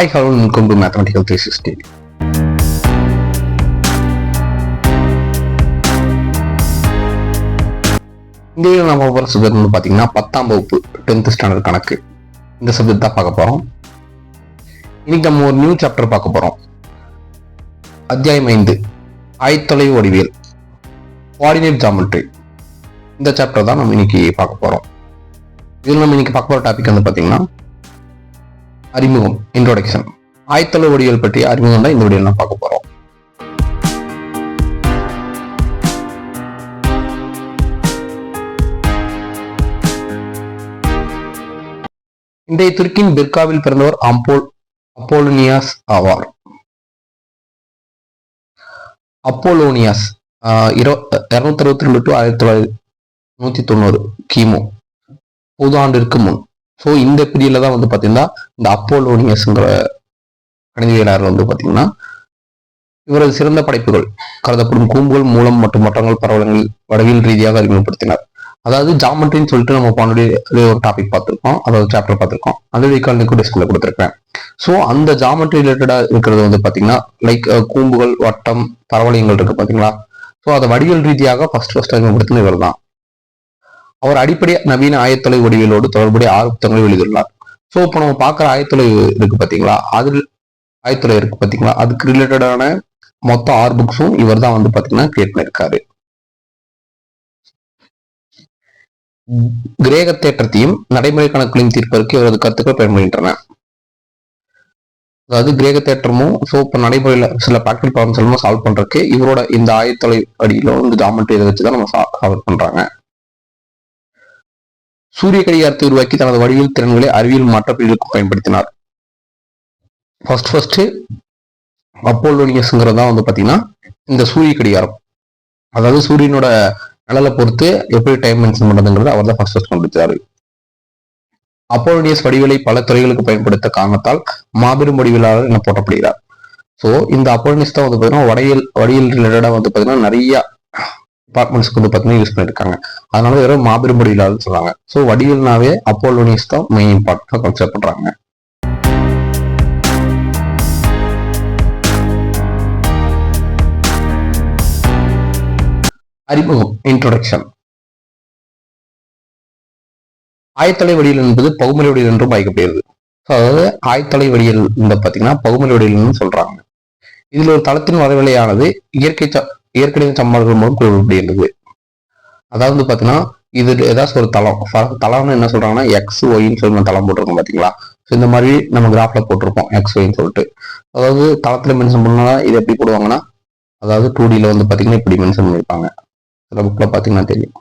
Hi hello welcome to mathematical three sixty இந்த நம்ம போகிற சப்ஜெக்ட் வந்து பார்த்தீங்கன்னா பத்தாம் வகுப்பு டென்த் ஸ்டாண்டர்ட் கணக்கு. இந்த சப்ஜெக்ட் தான் பார்க்க போகிறோம் இன்னைக்கு நம்ம ஒரு நியூ சாப்டர் பார்க்க போகிறோம் அத்தியாயம் ஐந்து ஆயத்தொலைவு வடிவியல் கோஆர்டினேட் ஜாமெட்ரி இந்த சாப்டர் தான் நம்ம இன்னைக்கு பார்க்க போகிறோம் இதில் நம்ம இன்னைக்கு பார்க்க போகிற டாபிக் வந்து பார்த்தீங்கன்னா அறிமுகம் இன்ட்ரோடக்ஷன் ஆயத்தள ஒடிகள் பற்றிய அறிமுகம் தான் இந்த வீடியோ நான் பார்க்க போகிறோம் இன்றைய துருக்கியின் பிர்காவில் பிறந்தவர் அம்போல் அப்போலோனியாஸ் ஆவார். அப்போலோனியாஸ் இருநூத்தி அறுபத்தி ரெண்டு டு ஆயிரத்தி தொள்ளாயிரத்தி நூத்தி தொண்ணூறு கிமு பொது ஆண்டிற்கு முன். ஸோ இந்த பீரியடில் தான் வந்து பார்த்தீங்கன்னா இந்த அப்போலோனியஸ்ங்கிற கணிதவியலாளர் வந்து பார்த்தீங்கன்னா இவரது சிறந்த படைப்புகள் கருதப்படும் கூம்புகள் மூலம் மற்றும் மட்டங்கள் பரவலங்கள் வடவியல் ரீதியாக அறிமுகப்படுத்தினார். அதாவது ஜாமெட்ரின்னு சொல்லிட்டு நம்ம போனடி ஒரு டாபிக் பார்த்துருக்கோம். அதாவது சாப்டர் பார்த்துருக்கோம். அந்த வீக்கால் கூட ஸ்கூல்ல கொடுத்துருக்கேன் ஸோ அந்த ஜாமெட்ரி ரிலேட்டடா இருக்கிறது வந்து பாத்தீங்கன்னா லைக் கூம்புகள் வட்டம் பரவளையங்கள் இருக்கு பாத்தீங்களா? ஸோ அதை வடிவியல் ரீதியாக ஃபர்ஸ்ட் ஃபர்ஸ்ட் அறிமுகப்படுத்தின இவர் தான் அவர் அடிப்படை நவீன ஆயத்தொலை வடிவிலோடு தொடர்புடைய ஆறு புத்தகங்களை வெளியிட்டுள்ளார் ஸோ இப்போ நம்ம பார்க்குற ஆயத்தொலை இருக்கு பாத்தீங்களா? அதில் ஆயத்தொலை இருக்கு பாத்தீங்களா? அதுக்கு ரிலேட்டடான மொத்த ஆறு புக்ஸும் இவர் தான் வந்து பார்த்தீங்கன்னா கிரியேட் பண்ணியிருக்காரு கிரேக தேற்றத்தையும் நடைமுறை கணக்குகளையும் தீர்ப்பதற்கு இவரது கருத்துக்கள் பயன்படுகின்றன. அதாவது கிரேக தேற்றமும் ஸோ இப்போ நடைமுறையில் சில ப்ராக்டிகல் ப்ராப்ளம்ஸ் எல்லாம் சால்வ் பண்றதுக்கு இவரோட இந்த ஆயத்தொலை அடியிலும் வந்து ஜாமெட்ரி இதை வச்சு தான் நம்ம சால்வ் பண்றாங்க. சூரிய கடிகாரத்தை உருவாக்கி தனது வடிவியல் திறன்களை அறிவியல் மாற்றப்பிரிவுக்கு பயன்படுத்தினார். ஃபர்ஸ்ட் ஃபர்ஸ்ட் அப்போலோனியஸ்ங்கிறது தான் வந்து பார்த்தீங்கன்னா இந்த சூரிய கடிகாரம். அதாவது சூரியனோட நிழலை பொறுத்து எப்படி டைம் மென்ஷன் பண்ணுறதுங்கிறது அவர் தான் ஃபர்ஸ்ட் ஃபர்ஸ்ட் கண்டுபிடிச்சாரு. அப்போலோனியஸ் வடிவியலை பல துறைகளுக்கு பயன்படுத்த காரணத்தால் மாபெரும் வடிவியலாளர் என போற்றப்படுகிறார். ஸோ இந்த அப்போலோனியஸ் தான் வந்து பார்த்தீங்கன்னா வடிவியல் வடிவியல் ரிலேட்டடாக வந்து பார்த்தீங்கன்னா நிறைய டிபார்ட்மெண்ட்ஸ்க்கு வந்து பார்த்தீங்கன்னா யூஸ் பண்ணியிருக்காங்க அதனால வெறும் மாபெரும் வடிவியலாளர் சொல்றாங்க. ஸோ வடிவில்னாவே அப்போலோனியஸ் தான் மெயின் இம்பார்ட்டன்டாக கன்சிடர் பண்ணுறாங்க அறிமுகம் இன்ட்ரோடக்ஷன் ஆயத்தலை வடிவில் என்பது பகுமலை வடிவில் என்றும் அழைக்கப்படுகிறது. ஸோ அதாவது ஆயத்தலை வடிவில் இந்த பார்த்தீங்கன்னா பகுமலை வடியல்னு சொல்றாங்க. இதில் ஒரு தளத்தின் வரவிலையானது இயற்கை ச இயற்கணித சம்பாடுகள் மூலம் குறிப்பிடப்படுகின்றது அதாவது வந்து பார்த்தீங்கன்னா இது ஏதாச்சும் ஒரு தளம். தளம்னு என்ன சொல்றாங்கன்னா எக்ஸ் ஒயின்னு சொல்லி நம்ம தளம் போட்டிருக்கோம் பார்த்தீங்களா ஸோ இந்த மாதிரி நம்ம கிராஃபில் போட்டிருப்போம் எக்ஸ் ஒயின்னு சொல்லிட்டு. அதாவது தளத்தில் மென்ஷன் பண்ணால் இது எப்படி போடுவாங்கன்னா அதாவது டூ டியில் வந்து பார்த்தீங்கன்னா இப்படி மென்ஷன் பண்ணியிருப்பாங்க சில புக்கில் பார்த்தீங்கன்னா தெரியும்.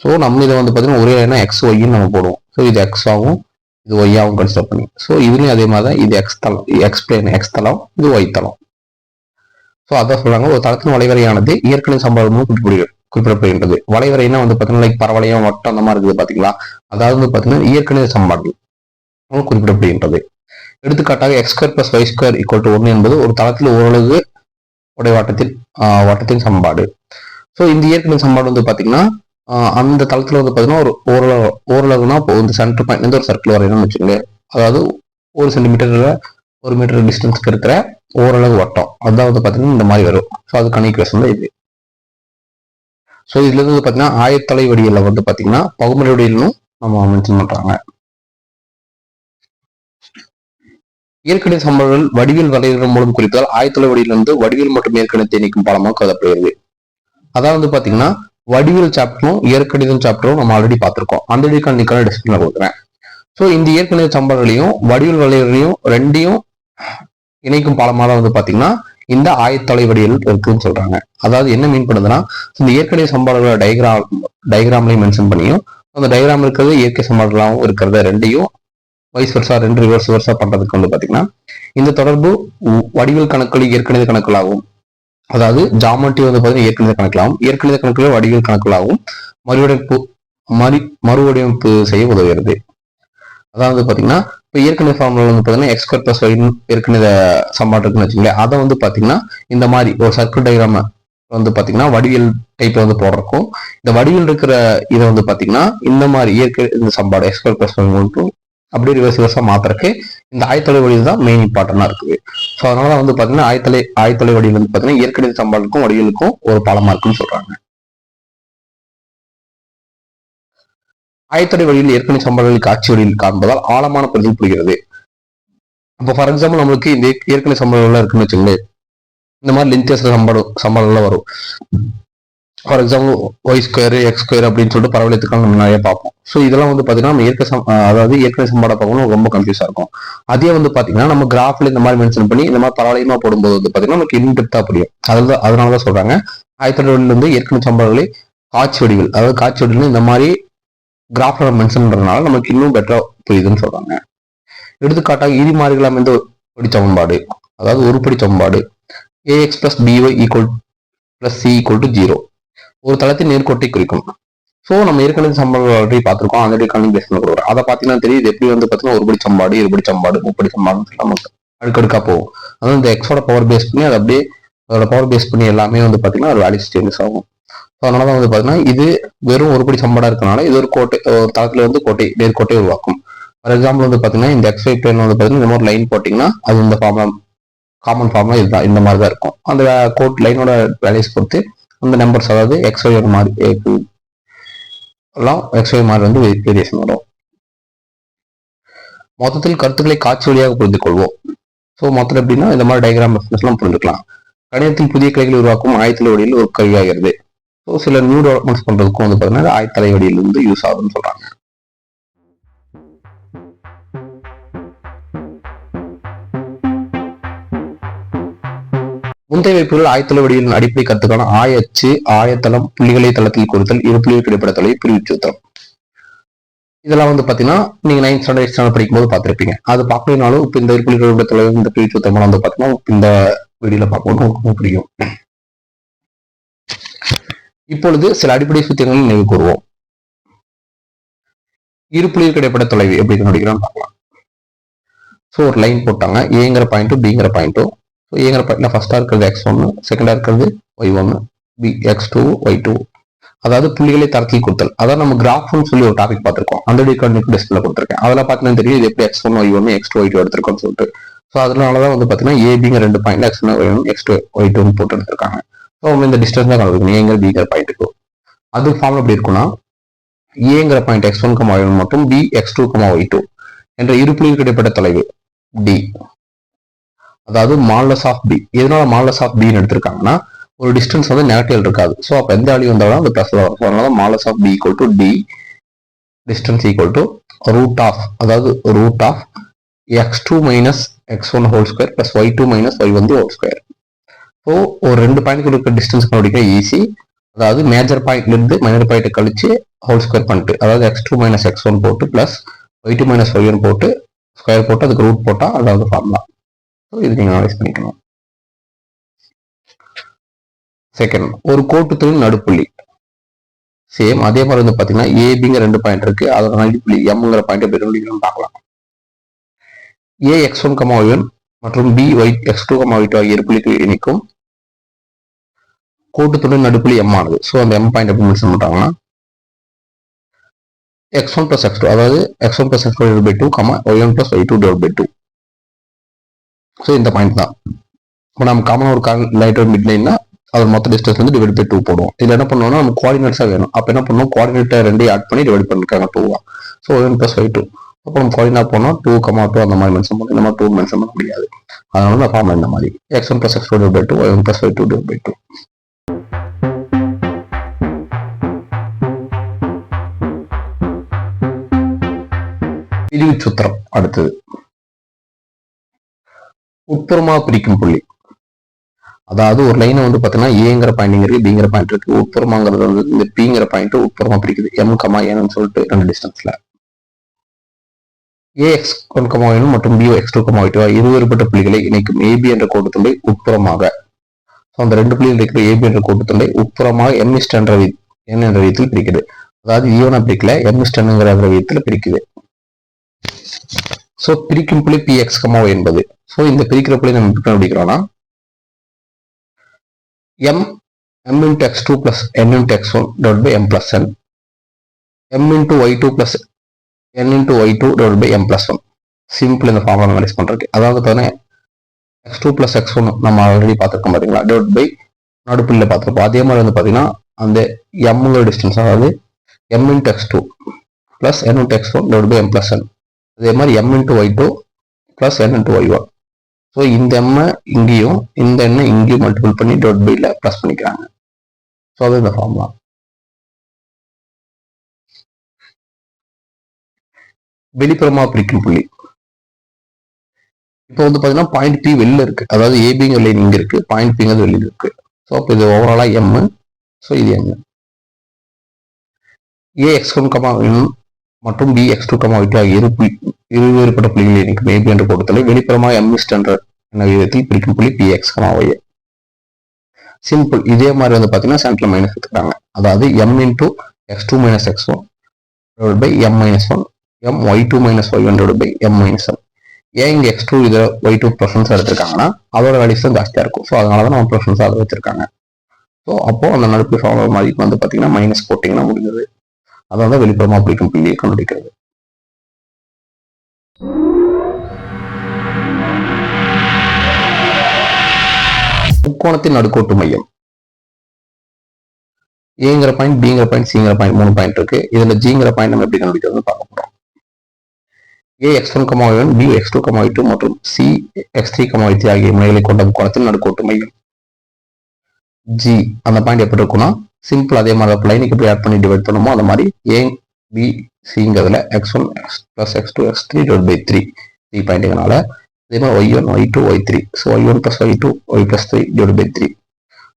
ஸோ நம்ம இதை வந்து பார்த்தீங்கன்னா ஒரே லைனா எக்ஸ் ஒய்ன்னு நம்ம போடுவோம். ஸோ இது எக்ஸ் ஆகும் இது ஒய் ஆகும் கன்சிடர் பண்ணி. ஸோ இதுலேயும் அதே மாதிரி தான் இது எக்ஸ் தளம் எக்ஸ் பிளேன் எக்ஸ் தளம் இது ஒய் தளம். ஸோ அதான் சொல்றாங்க. ஒரு தளத்தின் வளைவரையானது இயற்கை சம்பவமும் குறிப்பிடுகிறது குறிப்பிடப்படுகின்றது. வளைவரைனா வந்து பார்த்தீங்கன்னா லைக் பரவளையம் வட்டம் அந்த மாதிரி இருக்குது பார்த்தீங்களா அதாவது வந்து பார்த்தீங்கன்னா இயற்கணித சம்பாடு குறிப்பிடப்படுகின்றது. எடுத்துக்காட்டாக x square plus y square equal to ஒன்று என்பது ஒரு தளத்தில் ஓரளவு உடைய வட்டத்தின் வட்டத்தின் சமன்பாடு. ஸோ இந்த இயற்கை சமன்பாடு வந்து பார்த்தீங்கன்னா அந்த தளத்தில் வந்து பார்த்தீங்கன்னா ஒரு ஓரளவு ஓரளவுனா இப்போ இந்த சென்டர் பாயிண்ட் வந்து ஒரு சர்க்கிள் வரையணும்னு வச்சுக்கோங்க அதாவது ஒரு சென்டிமீட்டரில் ஒரு மீட்டர் டிஸ்டன்ஸ்க்கு இருக்கிற ஓரளவு வட்டம். அதாவது பார்த்தீங்கன்னா இந்த மாதிரி வரும். ஸோ அதுக்கான ஈக்குவேஷன் தான் இது. ஸோ இதுல இருந்து பார்த்தீங்கன்னா ஆயத்தலை வடிவில் வந்து பார்த்தீங்கன்னா பகுமலை வடிவிலும் நம்ம மென்ஷன் பண்றாங்க. இயற்கணித சம்பளங்கள் வடிவில் வரையறை மூலம் குறிப்பதால் ஆயத்தலை வடிவிலிருந்து வடிவில் மற்றும் இயற்கணிதத்தை நீக்கும் பாடமாக கருதப்படுகிறது. அதாவது பார்த்தீங்கன்னா பாத்தீங்கன்னா சாப்டரும் இயற்கணிதம் சாப்டரும் நம்ம ஆல்ரெடி பார்த்திருக்கோம். அந்த வீக்கான நிக்கான டிஸ்பிளின் கொடுக்குறேன். ஸோ இந்த இயற்கணித சம்பவங்களையும் வடிவில் வளையறையும் ரெண்டையும் இணைக்கும் பாலமாக தான் வந்து பார்த்தீங்கன்னா இந்த ஆயத்தொலை வடிவில் இருக்குன்னு சொல்றாங்க. அதாவது என்ன மீன் பண்ணுதுன்னா இந்த இயற்கை சம்பாடுகளோட டயக்ராம் டயக்ராம்லையும் மென்ஷன் பண்ணியும் அந்த டயக்ராம் இருக்கிறது இயற்கை சம்பாடுகளாகவும் இருக்கிறத ரெண்டையும் வைஸ் வருஷா ரெண்டு ரிவர்ஸ் வருஷா பண்றதுக்கு வந்து பாத்தீங்கன்னா இந்த தொடர்பு வ- வடிவியல் கணக்குகள் இயற்கணித கணக்குகளாகவும் அதாவது ஜாமெட்ரி வந்து பாத்தீங்கன்னா இயற்கணித கணக்குகளாகும் இயற்கணித கணக்குகள் வடிவியல் கணக்குகளாகவும் மறுவடிவமைப்பு மறு மறுவடிவமைப்பு செய்ய உதவுகிறது. அதாவது பாத்தீங்கன்னா இப்போ ஏற்கனவே ஃபார்முலா வந்து பார்த்தீங்கன்னா எக்ஸ் ப்ளஸ் ஒய் ஏற்கனவே சம்பாடு இருக்குன்னு வச்சுங்களேன் அதை வந்து பார்த்தீங்கன்னா இந்த மாதிரி ஒரு சர்க்கிள் டயக்ராம வந்து பார்த்தீங்கன்னா வடிவியல் டைப்ல வந்து போடுறக்கும். இந்த வடிவில் இருக்கிற இதை வந்து பார்த்தீங்கன்னா இந்த மாதிரி இயற்கை இந்த சம்பாடு x square plus y two அப்படியே ரிவர்ஸ் ரிவர்ஸாக மாற்றுறக்கு இந்த ஆயத்தொலை வடிவில் தான் மெயின் இம்பார்ட்டண்டாக இருக்குது. ஸோ அதனால வந்து பார்த்தீங்கன்னா ஆயத்தலை ஆயத்தொலை வடிவில் வந்து பார்த்தீங்கன்னா இயற்கை சம்பாளுக்கும் வடிவிலுக்கும் ஒரு பழமாக இருக்குன்னு சொல்கிறாங்க ஆயத்தடை வழியில் ஏற்கனவே சம்பளங்களில் காட்சி வழியில் காண்பதால் ஆழமான பிரதிபலிக்கிறது புரிகிறது. இப்போ ஃபார் எக்ஸாம்பிள் நம்மளுக்கு இந்த ஏற்கனவே சம்பளங்கள்லாம் இருக்குன்னு வச்சுங்களேன் இந்த மாதிரி லென்த்தியஸ் சம்பளம் சம்பளம்லாம் வரும். For example y square x square அப்படின்னு சொல்லிட்டு பரவலத்துக்காக நம்ம நிறைய பார்ப்போம். ஸோ இதெல்லாம் வந்து பார்த்தீங்கன்னா நம்ம இயற்கை சம் அதாவது இயற்கை சம்பாட பார்க்கணும் ரொம்ப கன்ஃபியூஸாக இருக்கும். அதே வந்து பார்த்தீங்கன்னா நம்ம கிராஃபில் இந்த மாதிரி மென்ஷன் பண்ணி இந்த மாதிரி பரவலையமாக போடும்போது வந்து பார்த்தீங்கன்னா நமக்கு இன்டெப்த்தாக புரியும். அதில் தான் அதனால தான் சொல்கிறாங்க ஆயிரத்தி தொள்ளாயிரத்துல இருந்து இயற்கை சம்பளங்களை காட்சி வடிகள் அதாவது காட்சி வடிகள் இந்த மாதிரி கிராஃப்ல மென்ஷன் பண்றதுனால நமக்கு இன்னும் பெட்டரா புரியுதுன்னு சொல்றாங்க. எடுத்துக்காட்டாக ஈதி மாறிகள் அமைந்த படி சமன்பாடு? அதாவது உருப்படி சமன்பாடு. A x plus b y equal plus c equal to zero ஒரு தளத்தின் நேர்கோட்டை குறிக்கும். ஸோ நம்ம ஏற்கனவே சம்பளம் ஆல்ரெடி பார்த்துருக்கோம். ஆல்ரெடி கல்வி பேசணும் கொடுக்குறோம். அதை பார்த்தீங்கன்னா தெரியுது. எப்படி வந்து பார்த்தீங்கன்னா ஒருபடி சம்பாடு இருபடி சம்பாடு முப்படி சம்பாடுன்னு நமக்கு அடுக்கடுக்காக போகும். அதாவது இந்த எக்ஸோட பவர் பேஸ் பண்ணி அதை அப்படியே அதோட பவர் பேஸ் பண்ணி எல்லாமே வந்து பார்த்தீங்கன்னா ஒரு வேல்யூஸ் சேஞ்சஸ் ஆகும். அதனால தான் வந்து பார்த்தீங்கன்னா இது வெறும் ஒருபடி சம்பாடாக இருக்கனால இது ஒரு கோட்டை ஒரு தளத்துல வந்து கோட்டை நேர்கோட்டை உருவாக்கும். ஃபார் எக்ஸாம்பிள் வந்து பார்த்தீங்கன்னா இந்த எக்ஸ் ஒய் பிளேன் வந்து பார்த்தீங்கன்னா இந்த மாதிரி லைன் போட்டிங்கன்னா அது இந்த ஃபார்ம்ல காமன் ஃபார்ம் இதுதான் இந்த மாதிரி தான் இருக்கும். அந்த கோட் லைனோட வேல்யூஸ் பொறுத்து அந்த நம்பர்ஸ் அதாவது எக்ஸ் ஒய் மாதிரி எல்லாம் எக்ஸ் ஒய் மாதிரி வந்து வேரியேஷன் வரும். மொத்தத்தில் கருத்துக்களை காட்சி வழியாக புரிந்து கொள்வோம். ஸோ மொத்தம் எப்படின்னா இந்த மாதிரி டயக்ராம் எல்லாம் புரிஞ்சுக்கலாம். கணிதத்தில் புதிய கிளைகளை உருவாக்கும் ஆயத்தில் வழியில் ஒரு கருவியாகிறது ஸோ சில நியூ டெவலப்மெண்ட்ஸ் பண்றதுக்கும் வந்து பார்த்தீங்கன்னா ஆயத்தலை வழியில் வந்து யூஸ் ஆகுதுன்னு சொல்றாங்க. முந்தைய வைப்புகள் ஆயத்தள வடிவின் அடிப்படை கருத்துக்கான ஆயச்சு ஆயத்தளம் புள்ளிகளை தளத்தில் கொடுத்தல் இரு புள்ளிகள் கிடைப்படத்தலை பிரிவு இதெல்லாம் வந்து பாத்தீங்கன்னா நீங்க நைன்த் ஸ்டாண்டர்ட் ஸ்டாண்டர்ட் படிக்கும் போது பாத்திருப்பீங்க அது பார்க்கலனாலும் இப்போ இந்த இரு புள்ளிகள் இந்த பிரிவு வந்து பாத்தீங்கன்னா இந்த வீடியோல பார்க்கும்போது உங்களுக்கு பிடிக்கும். இப்பொழுது சில அடிப்படை சூத்திரங்களை நினைவு கூறுவோம். இரு புள்ளிகள் கிடைப்பட தொலைவு எப்படி கண்டுபிடிக்கிறோம் பார்க்கலாம். ஸோ ஒரு லைன் போட்டாங்க. ஏங்கிற பாயிண்ட்டும் பிங்கிற பாயிண்ட்டும் ஸோ ஏங்கிற பாயிண்ட்ல ஃபர்ஸ்டா இருக்கிறது எக்ஸ் ஒன்று செகண்டா இருக்கிறது ஒய் ஒன்று b x two y two அதாவது புள்ளிகளை தரத்தில் கொடுத்தல். அதாவது நம்ம கிராஃப்னு சொல்லி ஒரு டாபிக் பார்த்துருக்கோம். அந்த டிகார்டினேட் டிஸ்பிளே கொடுத்துருக்கேன். அதெல்லாம் பார்த்தீங்கன்னா தெரியும் இது எப்படி எக்ஸ் ஒன் ஒய் ஒன்று எக்ஸ் டூ ஒய் டூ எடுத்திருக்கோம்னு சொல்லிட்டு. ஸோ அதனால தான் வந்து பார்த்தீங்கன்னா ஏபிங்க ரெண்டு point x one y one x two y two போட்டு எடுத்திருக்காங்க. இந்த டிஸ்டன்ஸ் தான் கணக்கு ஏங்கிற பிங்கிற பாயிண்ட்டுக்கு அது ஃபார்ம் எப்படி இருக்குன்னா ஏங்கிற point x one comma y one மற்றும் b x two comma y two என்ற இரு புள்ளிகள் கிடைப்பட்ட தொலைவு டி அதாவது மால்லஸ் ஆஃப் பி எதனால மால்லஸ் ஆஃப் பின்னு எடுத்திருக்காங்கன்னா ஒரு டிஸ்டன்ஸ் வந்து நெகட்டிவ் இருக்காது. ஸோ அப்போ எந்த வேல்யூ வந்தாலும் அது ப்ளஸ் வரும். ஸோ அதனால மாலஸ் of b equal to the distance equal to root of அதாவது root of x two minus x one whole square plus y two minus y வந்து ஹோல் ஸ்கொயர் ஸோ ஒரு ரெண்டு பாயிண்ட் இருக்கிற டிஸ்டன்ஸ் கண்டுபிடிக்க easy அதாவது major பாயிண்ட்ல இருந்து minor point கழிச்சு ஹோல் ஸ்கொயர் பண்ணிட்டு அதாவது x two minus x one போட்டு plus y two minus y one போட்டு ஸ்கொயர் போட்டு அதுக்கு ரூட் போட்டால் அதாவது ஃபார்முலா ஸோ இது நீங்கள் அனலைஸ் பண்ணிக்கணும். செகண்ட் ஒரு கோட்டுத்தொழில் நடுப்புள்ளி. சேம் அதே மாதிரி வந்து பார்த்தீங்கன்னா ஏபிங்கிற ரெண்டு பாயிண்ட் இருக்கு. அதோட நடுப்புள்ளி எம்ங்கிற பாயிண்ட் எப்படி கண்டுபிடிக்கணும்னு பார்க்கலாம். A x one comma one மற்றும் b y x two comma y two ஆகிய இருப்புள்ளிக்கு இணைக்கும். கோட்டுத்துடன் நடுப்புள்ளி எம் ஆனது. ஸோ அந்த எம் பாயிண்ட் எப்படி மென்ஷன் பண்ணுறாங்கன்னா x one plus x two அதாவது x one plus x two by two comma y one plus y two divide by two so இந்த பாயிண்ட் தான். இப்போ நம்ம காமனாக ஒரு லைட் மிட் லைன்னா அது மொத்த டிஸ்டன்ஸ் வந்து டிவைட் பை டூ போடுவோம். இதில் என்ன பண்ணுவோம்னா நம்ம கோஆர்டினேட்ஸாக வேணும். அப்போ என்ன பண்ணுவோம்? கோஆர்டினேட்டர் ரெண்டையும் ஆட் பண்ணி டிவைட் பண்ணிருக்காங்க டூவா so one plus y two அப்போ நம்ம கோஆர்டினேட் போனால் டூ கமா டூ அந்த மாதிரி மென்ஷன் பண்ணி நம்ம டூ மென்ஷன் பண்ண முடியாது. அதனால தான் ஃபார்ம் இந்த மாதிரி. X one plus x two divide by two y one plus y two divide by two கேள்வி சுத்திரம் அடுத்தது. உட்புறமா பிரிக்கும் புள்ளி. அதாவது ஒரு லைனை வந்து பார்த்தீங்கன்னா ஏங்கிற பாயிண்ட் இருக்கு பிங்கிற பாயிண்ட் இருக்கு. உட்புறமாங்கிறது வந்து இந்த பிங்கிற பாயிண்ட் உட்புறமா பிரிக்குது எம் கமா ஏன்னு சொல்லிட்டு ரெண்டு டிஸ்டன்ஸ்ல a x one comma one மற்றும் PO x two comma y two இரு வேறுபட்ட புள்ளிகளை இணைக்கும் ஏபி என்ற கோட்டுத்துண்டை உட்புறமாக ஸோ அந்த ரெண்டு புள்ளியில் இருக்கிற ஏபி என்ற கோட்டுத்துண்டை உட்புறமாக எம் இஸ்ட் என்ற என் என்ற விதத்தில் பிரிக்குது அதாவது e ஈவனா பிரிக்கல எம் இஸ்ட் என்கிற விதத்தில் பிரிக்குது ஸோ பிரிக்கும் புள்ளி பி எக்ஸ் கமோ என்பது. ஸோ இந்த பிரிக்கிற புள்ளி நம்ம எப்படி கண்டுபிடிக்கிறோம்னா x two into x2 plus n into x1 divided by m n m m into y2 plus n into y two divided by m plus one simple இந்த formula manage பண்ணுறதுக்கு அதாவது பார்த்தீங்கன்னா x two plus x one நம்ம already பார்த்துருக்கோம் பார்த்தீங்களா doubt by நடுப்புள்ள பார்த்துருப்போம். அதே மாதிரி வந்து பார்த்தீங்கன்னா அந்த எம்ங்கிற டிஸ்டன்ஸ் அதாவது m into x two plus n into x one divided by m plus n அதே மாதிரி m into y two plus n into y one so இந்த எம்மை இங்கேயும் இந்த எண்ணை இங்கேயும் மல்டிபிள் பண்ணி டாட் பையில் ப்ளஸ் பண்ணிக்கிறாங்க. ஸோ அது இந்த ஃபார்முலா வெளிப்புறமாக பிரிக்கும் புள்ளி. இப்போ வந்து பார்த்தீங்கன்னா பாயிண்ட் பி வெளில இருக்கு. அதாவது ஏபிங்கிற லைன் இங்க இருக்கு. பாயிண்ட் பிங்கிறது வெளியில் இருக்கு. ஸோ அப்போ இது ஓவராலாக எம் ஸோ இது m a x one comma மற்றும் b x two comma y ஆகிய இரு இரு வேறுபட்ட புள்ளிகளை இணைக்கும் ஏபி என்று கொடுத்தலை வெளிப்புறமாக எம் என்ற என்ற விதத்தில் பிடிக்கும் புள்ளி p x comma y simple இதே மாதிரி வந்து பார்த்தீங்கன்னா சென்டர் மைனஸ் எடுத்துக்கிறாங்க அதாவது m into x two minus x one by m minus one m y two minus y one by m minus one ஏன் இங்கே எக்ஸ் டூ இதில் ஒய் டூ ப்ரெஃபரன்ஸ் எடுத்திருக்காங்கன்னா அதோட வேல்யூஸ் தான் ஜாஸ்தியாக இருக்கும். ஸோ அதனால தான் நம்ம ப்ரெஃபரன்ஸ் அதை வச்சிருக்காங்க. ஸோ அப்போ அந்த நடுப்பு ஃபார்முலா மதிப்பு வந்து பார்த்தீங்கன்னா மைனஸ் போட்டிங்கன்னா முடிஞ்சது. அதான் வெளிப்புறமா பிடிக்கும் புள்ளியை கண்டுபிடிக்கிறது. முக்கோணத்தின் நடுக்கோட்டு மையம். ஏங்கிற பாயிண்ட் பிங்கிற பாயிண்ட் சிங்கிற பாயிண்ட் மூணு பாயிண்ட் இருக்கு. இதுல ஜிங்கிற பாயிண்ட் நம்ம எப்படி கண்டுபிடிக்கிறது பார்க்க போறோம். A x one comma one b x two comma two மற்றும் c x three comma three ஆகிய முனைகளை கொண்ட முக்கோணத்தின் நடுக்கோட்டு மையம். ஜி அந்த பாயிண்ட் எப்படி இருக்குன்னா சிம்பிள் அதே மாதிரி லைனுக்கு எப்படி ஆட் பண்ணி டிவைட் பண்ணுமோ அந்த மாதிரி ஏ B சிங்கிறதுல x one x plus x two x three divide by three three பாயிண்ட்டுங்கனால அதே மாதிரி y one y two y three so y one plus y two y plus three divide by three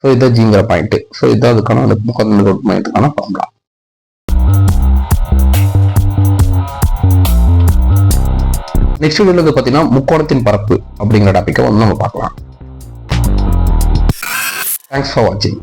so இதுதான் ஜிங்கிற point so இதுதான் அதுக்கான அந்த முக்கோண மையத்துக்கான formula next வீடியோல வந்து பார்த்தீங்கன்னா முக்கோணத்தின் பரப்பு அப்படிங்கிற டாப்பிக்கை வந்து நம்ம பார்க்கலாம். தேங்க்ஸ் ஃபார் வாட்சிங்